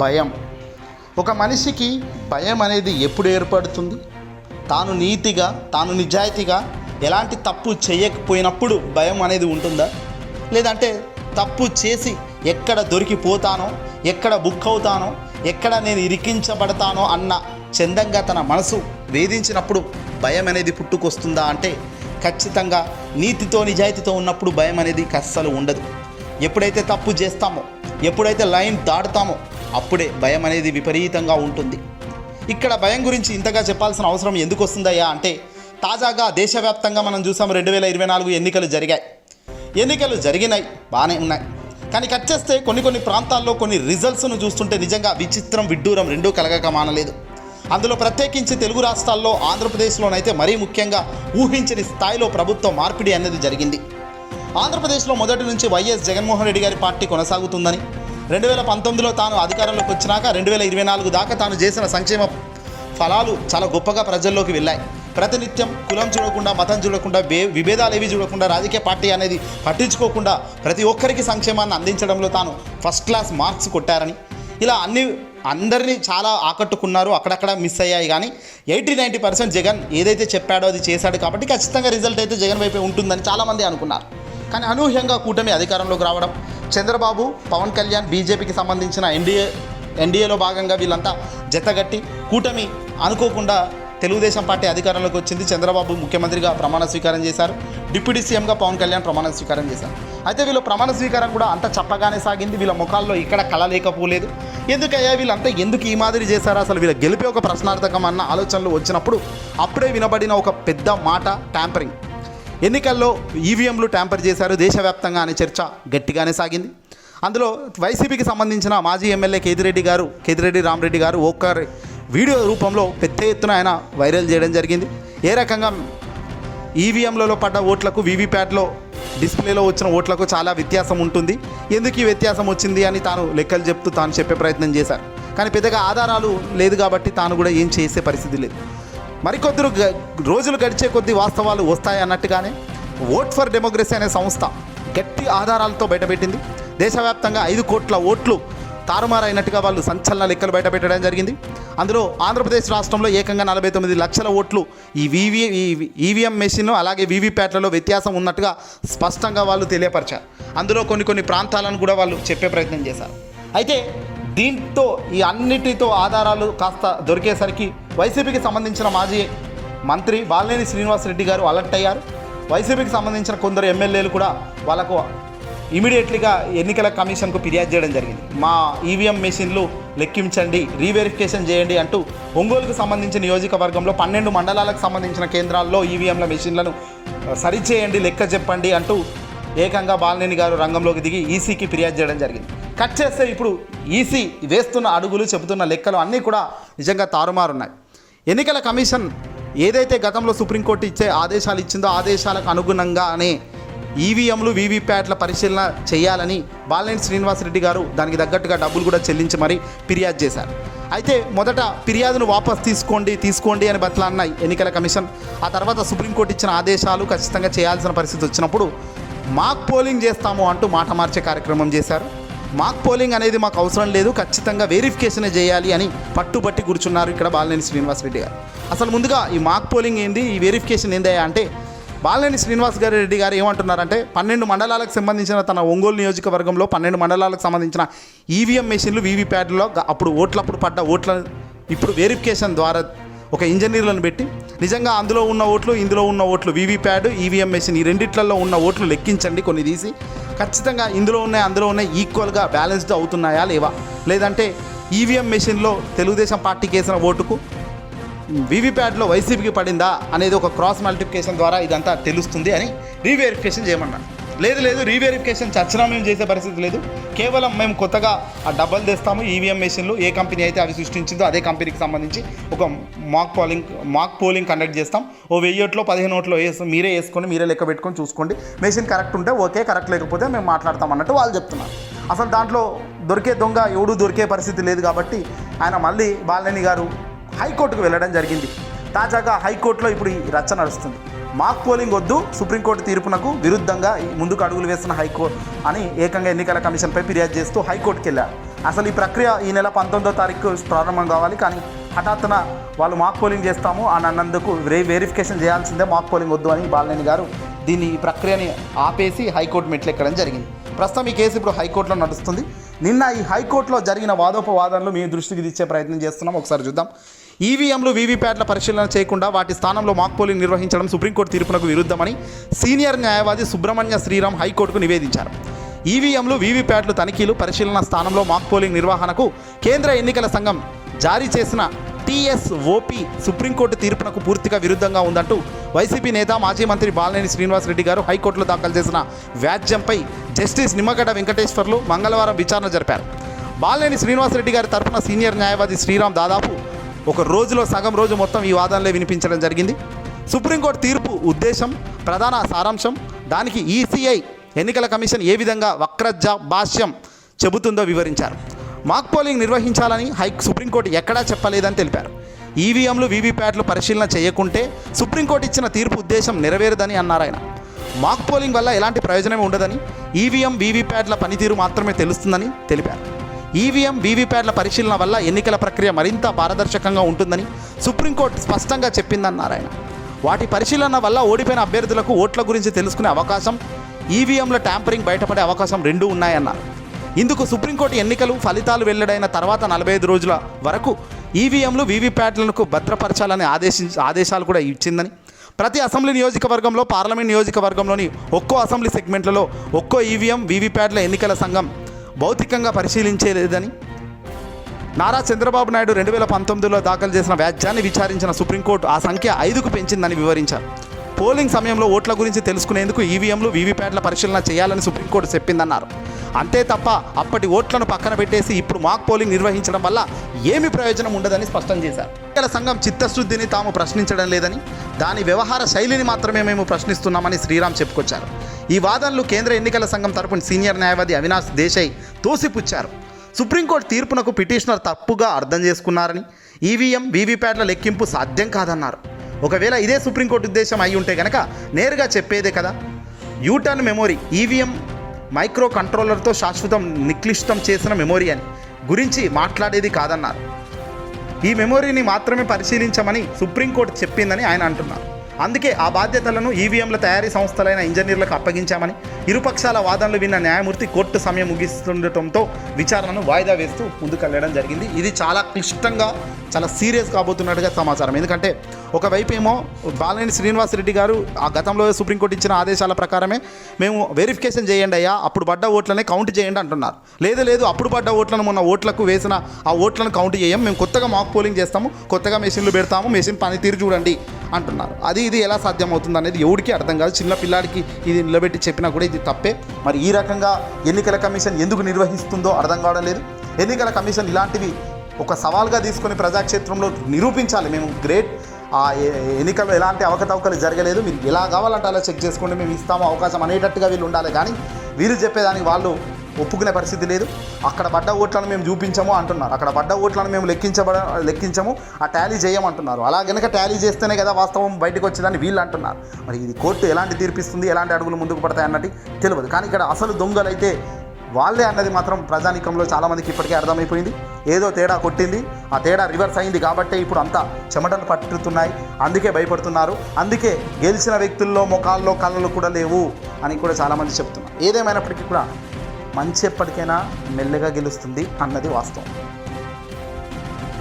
భయం. ఒక మనిషికి భయం అనేది ఎప్పుడు ఏర్పడుతుంది? తాను నీతిగా తాను నిజాయితీగా ఎలాంటి తప్పు చేయకపోయినప్పుడు భయం అనేది ఉంటుందా? లేదంటే తప్పు చేసి ఎక్కడ దొరికిపోతానో ఎక్కడ బుక్ అవుతానో ఎక్కడ నేను ఇరికించబడతానో అన్న చందంగా తన మనసు వేధించినప్పుడు భయం అనేది పుట్టుకొస్తుందా అంటే ఖచ్చితంగా నీతితో నిజాయితీతో ఉన్నప్పుడు భయం అనేది అస్సలు ఉండదు. ఎప్పుడైతే తప్పు చేస్తామో ఎప్పుడైతే లైన్ దాటుతామో అప్పుడే భయం అనేది విపరీతంగా ఉంటుంది. ఇక్కడ భయం గురించి ఇంతగా చెప్పాల్సిన అవసరం ఎందుకు వస్తుందయ్యా అంటే తాజాగా దేశవ్యాప్తంగా మనం చూసాం రెండు వేల ఇరవై నాలుగు ఎన్నికలు జరిగాయి. ఎన్నికలు జరిగినాయి బాగానే ఉన్నాయి. కానీ కట్ చేస్తే కొన్ని కొన్ని ప్రాంతాల్లో కొన్ని రిజల్ట్స్ను చూస్తుంటే నిజంగా విచిత్రం విడ్డూరం రెండూ కలగక మానలేదు. అందులో ప్రత్యేకించి తెలుగు రాష్ట్రాల్లో ఆంధ్రప్రదేశ్లోనైతే మరీ ముఖ్యంగా ఊహించని స్థాయిలో ప్రభుత్వ మార్పిడి అనేది జరిగింది. ఆంధ్రప్రదేశ్లో మొదటి నుంచి వైఎస్ జగన్మోహన్ రెడ్డి గారి పార్టీ కొనసాగుతుందని రెండు వేల పంతొమ్మిదిలో తాను అధికారంలోకి వచ్చినాక రెండు వేల ఇరవై నాలుగు దాకా తాను చేసిన సంక్షేమ ఫలాలు చాలా గొప్పగా ప్రజల్లోకి వెళ్ళాయి. ప్రతినిత్యం కులం చూడకుండా మతం చూడకుండా వే విభేదాలు ఏవి చూడకుండా రాజకీయ పార్టీ అనేది పట్టించుకోకుండా ప్రతి ఒక్కరికి సంక్షేమాన్ని అందించడంలో తాను ఫస్ట్ క్లాస్ మార్క్స్ కొట్టారని. ఇలా అన్ని అందరినీ చాలా ఆకట్టుకున్నారు. అక్కడక్కడ మిస్ అయ్యాయి కానీ ఎయిటీ నైంటీ పర్సెంట్ జగన్ ఏదైతే చెప్పాడో అది చేశాడు కాబట్టి ఖచ్చితంగా రిజల్ట్ అయితే జగన్ వైపే ఉంటుందని చాలామంది అనుకున్నారు. కానీ అనూహ్యంగా కూటమి అధికారంలోకి రావడం చంద్రబాబు పవన్ కళ్యాణ్ బీజేపీకి సంబంధించిన ఎన్డీఏ ఎన్డీఏలో భాగంగా వీళ్ళంతా జతగట్టి కూటమి అనుకోకుండా తెలుగుదేశం పార్టీ అధికారంలోకి వచ్చింది. చంద్రబాబు ముఖ్యమంత్రిగా ప్రమాణ స్వీకారం చేశారు. డిప్యూటీ సీఎంగా పవన్ కళ్యాణ్ ప్రమాణ స్వీకారం చేశారు. అయితే వీళ్ళ ప్రమాణ స్వీకారం కూడా అంత చప్పగానే సాగింది. వీళ్ళ ముఖాల్లో ఇక్కడ కళ లేకపోలేదు. ఎందుకయ్యా వీళ్ళంతా ఎందుకు ఈ మాదిరి చేశారు? అసలు వీళ్ళ గెలిపే ఒక ప్రశ్నార్థకం అన్న ఆలోచనలు వచ్చినప్పుడు అప్పుడే వినబడిన ఒక పెద్ద మాట ట్యాంపరింగ్ ఎన్నికల్లో ఈవీఎంలు ట్యాంపర్ చేశారు. దేశవ్యాప్తంగా అనే చర్చ గట్టిగానే సాగింది. అందులో వైసీపీకి సంబంధించిన మాజీ ఎమ్మెల్యే కేదిరెడ్డి గారు కేదిరెడ్డి రామరెడ్డి గారు ఒక్కరి వీడియో రూపంలో పెద్ద ఎత్తున ఆయన వైరల్ చేయడం జరిగింది. ఏ రకంగా ఈవీఎంలలో పడ్డ ఓట్లకు వీవీప్యాట్లో డిస్ప్లేలో వచ్చిన ఓట్లకు చాలా వ్యత్యాసం ఉంటుంది. ఎందుకు ఈ వ్యత్యాసం వచ్చింది అని తాను లెక్కలు చెప్తూ తాను చెప్పే ప్రయత్నం చేశారు. కానీ పెద్దగా ఆధారాలు లేదు కాబట్టి తాను కూడా ఏం చేసే పరిస్థితి లేదు. మరికొద్ది గ- రోజులు గడిచే కొద్దీ వాస్తవాలు వస్తాయి అన్నట్టుగానే ఓట్ ఫర్ డెమోక్రసీ అనే సంస్థ గట్టి ఆధారాలతో బయటపెట్టింది. దేశవ్యాప్తంగా ఐదు కోట్ల ఓట్లు తారుమారైనట్టుగా వాళ్ళు సంచలన లెక్కలు బయటపెట్టడం జరిగింది. అందులో ఆంధ్రప్రదేశ్ రాష్ట్రంలో ఏకంగా నలభై తొమ్మిది లక్షల ఓట్లు ఈ వీవీ ఈవీఎం మెషిన్ అలాగే వీవీప్యాట్లలో వ్యత్యాసం ఉన్నట్టుగా స్పష్టంగా వాళ్ళు తెలియపరిచారు. అందులో కొన్ని కొన్ని ప్రాంతాలను కూడా వాళ్ళు చెప్పే ప్రయత్నం చేశారు. అయితే దీంతో ఈ అన్నిటితో ఆధారాలు కాస్త దొరికేసరికి వైసీపీకి సంబంధించిన మాజీ మంత్రి బాలినేని శ్రీనివాసరెడ్డి గారు అలర్ట్ అయ్యారు. వైసీపీకి సంబంధించిన కొందరు ఎమ్మెల్యేలు కూడా వాళ్ళకు ఇమీడియట్లీగా ఎన్నికల కమిషన్కు ఫిర్యాదు చేయడం జరిగింది. మా ఈవీఎం మెషిన్లు లెక్కించండి రీవెరిఫికేషన్ చేయండి అంటూ ఒంగోలుకు సంబంధించిన నియోజకవర్గంలో పన్నెండు మండలాలకు సంబంధించిన కేంద్రాల్లో ఈవీఎంల మెషిన్లను సరిచేయండి లెక్క చెప్పండి అంటూ ఏకంగా బాలినేని గారు రంగంలోకి దిగి ఈసీకి ఫిర్యాదు చేయడం జరిగింది. కట్ చేస్తే ఇప్పుడు ఈసీ వేస్తున్న అడుగులు చెబుతున్న లెక్కలు అన్నీ కూడా నిజంగా తారుమారున్నాయి. ఎన్నికల కమిషన్ ఏదైతే గతంలో సుప్రీంకోర్టు ఇచ్చే ఆదేశాలు ఇచ్చిందో ఆదేశాలకు అనుగుణంగానే ఈవీఎంలు వీవీప్యాట్ల పరిశీలన చేయాలని బాలినేని శ్రీనివాసరెడ్డి గారు దానికి తగ్గట్టుగా డబ్బులు కూడా చెల్లించి మరీ ఫిర్యాదు చేశారు. అయితే మొదట ఫిర్యాదును వాపస్ తీసుకోండి తీసుకోండి అని బతలాన్నాయి ఎన్నికల కమిషన్ ఆ తర్వాత సుప్రీంకోర్టు ఇచ్చిన ఆదేశాలు ఖచ్చితంగా చేయాల్సిన పరిస్థితి వచ్చినప్పుడు మాక్ పోలింగ్ చేస్తాము అంటూ మాట మార్చే కార్యక్రమం చేశారు. మాక్ పోలింగ్ అనేది మాకు అవసరం లేదు ఖచ్చితంగా వెరిఫికేషనే చేయాలి అని పట్టుబట్టి కూర్చున్నారు ఇక్కడ బాలినేని శ్రీనివాసరెడ్డి గారు. అసలు ముందుగా ఈ మాక్ పోలింగ్ ఏంది ఈ వెరిఫికేషన్ ఏందయ్యా అంటే బాలినేని శ్రీనివాస్ గారి రెడ్డి గారు ఏమంటున్నారంటే పన్నెండు మండలాలకు సంబంధించిన తన ఒంగోలు నియోజకవర్గంలో పన్నెండు మండలాలకు సంబంధించిన ఈవీఎం మెషిన్లు వీవీప్యాడ్లో అప్పుడు ఓట్లప్పుడు పడ్డ ఓట్ల ఇప్పుడు వెరిఫికేషన్ ద్వారా ఒక ఇంజనీర్లను పెట్టి నిజంగా అందులో ఉన్న ఓట్లు ఇందులో ఉన్న ఓట్లు వీవీప్యాడ్ ఈవీఎం మెషిన్ ఈ రెండిట్లలో ఉన్న ఓట్లు లెక్కించండి కొన్ని తీసి ఖచ్చితంగా ఇందులో ఉన్నాయి అందులో ఉన్నాయి ఈక్వల్గా బ్యాలెన్స్డ్ అవుతున్నాయా లేవా? లేదంటే ఈవీఎం మెషిన్లో తెలుగుదేశం పార్టీకి వేసిన ఓటుకు వీవీప్యాడ్లో వైసీపీకి పడిందా అనేది ఒక క్రాస్ మల్టిప్లికేషన్ ద్వారా ఇదంతా తెలుస్తుంది అని రీవెరిఫికేషన్ చేయమన్నాను లేదు లేదు రీవెరిఫికేషన్ చచ్చనామయం మేము చేసే పరిస్థితి లేదు. కేవలం మేము కొత్తగా ఆ డబ్బలు తెస్తాము. ఈవీఎం మెషిన్లు ఏ కంపెనీ అయితే అవి సృష్టించిందో అదే కంపెనీకి సంబంధించి ఒక mock polling mock polling conduct చేస్తాం. ఓ వెయ్యి ఓట్లో పదిహేను ఓట్లో వేసి మీరే వేసుకొని మీరే లెక్క పెట్టుకొని చూసుకోండి. మెషిన్ కరెక్ట్ ఉంటే ఓకే కరెక్ట్ లేకపోతే మేము మాట్లాడతాం అన్నట్టు వాళ్ళు చెప్తున్నారు. అసలు దాంట్లో దొరికే దొంగ ఎవడు దొరికే పరిస్థితి లేదు కాబట్టి ఆయన మళ్ళీ బాలినేని గారు హైకోర్టుకు వెళ్ళడం జరిగింది. తాజాగా హైకోర్టులో ఇప్పుడు ఈ రచ్చ నడుస్తుంది. మాక్ పోలింగ్ వద్దు. సుప్రీంకోర్టు తీర్పునకు విరుద్ధంగా ఈ ముందుకు అడుగులు వేస్తున్న హైకోర్టు అని ఏకంగా ఎన్నికల కమిషన్పై ఫిర్యాదు చేస్తూ హైకోర్టుకి వెళ్ళారు అసలు ఈ ప్రక్రియ ఈ నెల పంతొమ్మిదో తారీఖు ప్రారంభం కావాలి. కానీ హఠాత్తున వాళ్ళు మాక్ పోలింగ్ చేస్తాము అని అన్నందుకు వే వెరిఫికేషన్ చేయాల్సిందే మాక్ పోలింగ్ వద్దు అని బాలనేని గారు దీన్ని ఈ ప్రక్రియని ఆపేసి హైకోర్టు మెట్లు ఎక్కడం జరిగింది. ప్రస్తుతం ఈ కేసు ఇప్పుడు హైకోర్టులో నడుస్తుంది. నిన్న ఈ హైకోర్టులో జరిగిన వాదోపవాదనలు మీ దృష్టికి తెచ్చే ప్రయత్నం చేస్తున్నాం. ఒకసారి చూద్దాం. ఈవీఎంలు వీవీప్యాట్ల పరిశీలన చేయకుండా వాటి స్థానంలో మాక్ పోలింగ్ నిర్వహించడం సుప్రీంకోర్టు తీర్పునకు విరుద్ధమని సీనియర్ న్యాయవాది సుబ్రహ్మణ్య శ్రీరామ్ హైకోర్టుకు నివేదించారు. ఈవీఎంలు వీవీప్యాట్లు తనిఖీలు పరిశీలన స్థానంలో మాక్ పోలింగ్ నిర్వహణకు కేంద్ర ఎన్నికల సంఘం జారీ చేసిన టీఎస్ఓపి సుప్రీంకోర్టు తీర్పునకు పూర్తిగా విరుద్ధంగా ఉందంటూ వైసీపీ నేత మాజీ మంత్రి బాలినేని శ్రీనివాసరెడ్డి గారు హైకోర్టులో దాఖలు చేసిన వ్యాజ్యంపై జస్టిస్ నిమ్మగడ్డ వెంకటేశ్వర్లు మంగళవారం విచారణ జరిపారు. బాలినేని శ్రీనివాసరెడ్డి గారి తరఫున సీనియర్ న్యాయవాది శ్రీరామ్ దాదాపు ఒక రోజులో సగం రోజు మొత్తం ఈ వాదనలే వినిపించడం జరిగింది. సుప్రీంకోర్టు తీర్పు ఉద్దేశం ప్రధాన సారాంశం దానికి ఈసీఐ ఎన్నికల కమిషన్ ఏ విధంగా వక్రజ భాష్యం చెబుతుందో వివరించారు. మాక్ పోలింగ్ నిర్వహించాలని హై సుప్రీంకోర్టు ఎక్కడా చెప్పలేదని తెలిపారు. ఈవీఎంలు వీవీప్యాట్లు పరిశీలన చేయకుంటే సుప్రీంకోర్టు ఇచ్చిన తీర్పు ఉద్దేశం నెరవేరదని అన్నారు ఆయన. మాక్ పోలింగ్ వల్ల ఎలాంటి ప్రయోజనం ఉండదని ఈవీఎం వీవీప్యాట్ల పనితీరు మాత్రమే తెలుస్తుందని తెలిపారు. ఈవీఎం వీవీప్యాట్ల పరిశీలన వల్ల ఎన్నికల ప్రక్రియ మరింత పారదర్శకంగా ఉంటుందని సుప్రీంకోర్టు స్పష్టంగా చెప్పిందన్నారు ఆయన వాటి పరిశీలన వల్ల ఓడిపోయిన అభ్యర్థులకు ఓట్ల గురించి తెలుసుకునే అవకాశం ఈవీఎంల ట్యాంపరింగ్ బయటపడే అవకాశం రెండూ ఉన్నాయన్నారు. ఇందుకు సుప్రీంకోర్టు ఎన్నికలు ఫలితాలు వెల్లడైన తర్వాత నలభై ఐదు రోజుల వరకు ఈవీఎంలు వీవీప్యాట్లకు భద్రపరచాలని ఆదేశించి ఆదేశాలు కూడా ఇచ్చిందని ప్రతి అసెంబ్లీ నియోజకవర్గంలో పార్లమెంట్ నియోజకవర్గంలోని ఒక్కో అసెంబ్లీ సెగ్మెంట్లలో ఒక్కో ఈవీఎం వీవీప్యాట్ల ఎన్నికల సంఘం భౌతికంగా పరిశీలించలేదని. నారా చంద్రబాబు నాయుడు రెండు వేల పంతొమ్మిదిలో దాఖలు చేసిన వ్యాజ్యాన్ని విచారించిన సుప్రీంకోర్టు ఆ సంఖ్య ఐదుకు పెంచిందని వివరించారు. పోలింగ్ సమయంలో ఓట్ల గురించి తెలుసుకునేందుకు ఈవీఎంలు వీవీప్యాట్ల పరిశీలన చేయాలని సుప్రీంకోర్టు చెప్పిందన్నారు. అంతే తప్ప అప్పటి ఓట్లను పక్కన పెట్టేసి ఇప్పుడు మాక్ పోలింగ్ నిర్వహించడం వల్ల ఏమి ప్రయోజనం ఉండదని స్పష్టం చేశారు. ఎన్నికల సంఘం చిత్తశుద్ధిని తాము ప్రశ్నించడం లేదని దాని వ్యవహార శైలిని మాత్రమే మేము ప్రశ్నిస్తున్నామని శ్రీరామ్ చెప్పుకొచ్చారు. ఈ వాదనలు కేంద్ర ఎన్నికల సంఘం తరపున సీనియర్ న్యాయవాది అవినాష్ దేశాయ్ తోసిపుచ్చారు. సుప్రీంకోర్టు తీర్పునకు పిటిషనర్ తప్పుగా అర్థం చేసుకున్నారని ఈవీఎం వీవీప్యాట్ల లెక్కింపు సాధ్యం కాదన్నారు. ఒకవేళ ఇదే సుప్రీంకోర్టు ఉద్దేశం అయి ఉంటే కనుక నేరుగా చెప్పేదే కదా? U turn memory EVM micro కంట్రోలర్తో శాశ్వతం నిక్లిష్టం చేసిన మెమొరీ అని గురించి మాట్లాడేది కాదన్నారు. ఈ మెమొరీని మాత్రమే పరిశీలించమని సుప్రీంకోర్టు చెప్పిందని ఆయన అంటున్నారు. అందుకే ఆ బాధ్యతలను ఈవీఎంల తయారీ సంస్థలైన ఇంజనీర్లకు అప్పగించామని ఇరుపక్షాల వాదనలు విన్న న్యాయమూర్తి కోర్టు సమయం ముగిస్తుండటంతో విచారణను వాయిదా వేస్తూ ముందుకెళ్ళడం జరిగింది. ఇది చాలా క్లిష్టంగా చాలా సీరియస్ కాబోతున్నట్టుగా సమాచారం. ఎందుకంటే ఒకవైపు ఏమో బాలేని శ్రీనివాస్ రెడ్డి గారు ఆ గతంలో సుప్రీంకోర్టు ఇచ్చిన ఆదేశాల ప్రకారమే మేము వెరిఫికేషన్ చేయండి అయ్యా అప్పుడు పడ్డ ఓట్లనే కౌంట్ చేయండి అంటున్నారు. లేదు లేదు అప్పుడు పడ్డ ఓట్లను మొన్న ఓట్లకు వేసిన ఆ ఓట్లను కౌంట్ చేయం మేము కొత్తగా మాక్ పోలింగ్ చేస్తాము కొత్తగా మెషిన్లు పెడతాము మెషిన్ పనితీరు చూడండి అంటున్నారు. అది ఇది ఎలా సాధ్యమవుతుంది అనేది ఎవరికి అర్థం కాదు. చిన్న పిల్లాడికి ఇది నిలబెట్టి చెప్పినా కూడా ఇది తప్పే. మరి ఈ రకంగా ఎన్నికల కమిషన్ ఎందుకు నిర్వహిస్తుందో అర్థం కావడం లేదు. ఎన్నికల కమిషన్ ఇలాంటివి ఒక సవాల్గా తీసుకొని ప్రజాక్షేత్రంలో నిరూపించాలి. మేము గ్రేట్. ఆ ఎలాంటి అవకతవకలు జరగలేదు. మీరు ఎలా కావాలంటే అలా చెక్ చేసుకోండి. మేము ఇస్తాము అవకాశం అనేటట్టుగా వీళ్ళు ఉండాలి. కానీ వీళ్ళు చెప్పేదానికి వాళ్ళు ఒప్పుకునే పరిస్థితి లేదు. అక్కడ పడ్డ ఓట్లను మేము చూపించము అంటున్నారు. అక్కడ పడ్డ ఓట్లను మేము లెక్కించబడ లెక్కించము. ఆ టాలీ చేయమంటున్నారు. అలా గనక టాలీ చేస్తేనే కదా వాస్తవం బయటకు వచ్చేదని వీళ్ళు అంటున్నారు. మరి ఇది కోర్టు ఎలాంటి తీర్పిస్తుంది? ఎలాంటి అడుగులు ముందుకు పడతాయి అన్నది తెలియదు. కానీ ఇక్కడ అసలు దొంగలైతే వాళ్ళే అన్నది మాత్రం ప్రజానీకంలో చాలామందికి ఇప్పటికే అర్థమైపోయింది. ఏదో తేడా కొట్టింది. ఆ తేడా రివర్స్ అయింది కాబట్టే ఇప్పుడు అంతా చెమటలు పట్టుతున్నాయి. అందుకే భయపడుతున్నారు. అందుకే గెలిచిన వ్యక్తుల్లో ముఖాల్లో కళ్ళలు కూడా లేవు అని కూడా చాలామంది చెప్తున్నారు. ఏదేమైనప్పటికీ కూడా మంచి ఎప్పటికైనా మెల్లగా గెలుస్తుంది అన్నది వాస్తవం.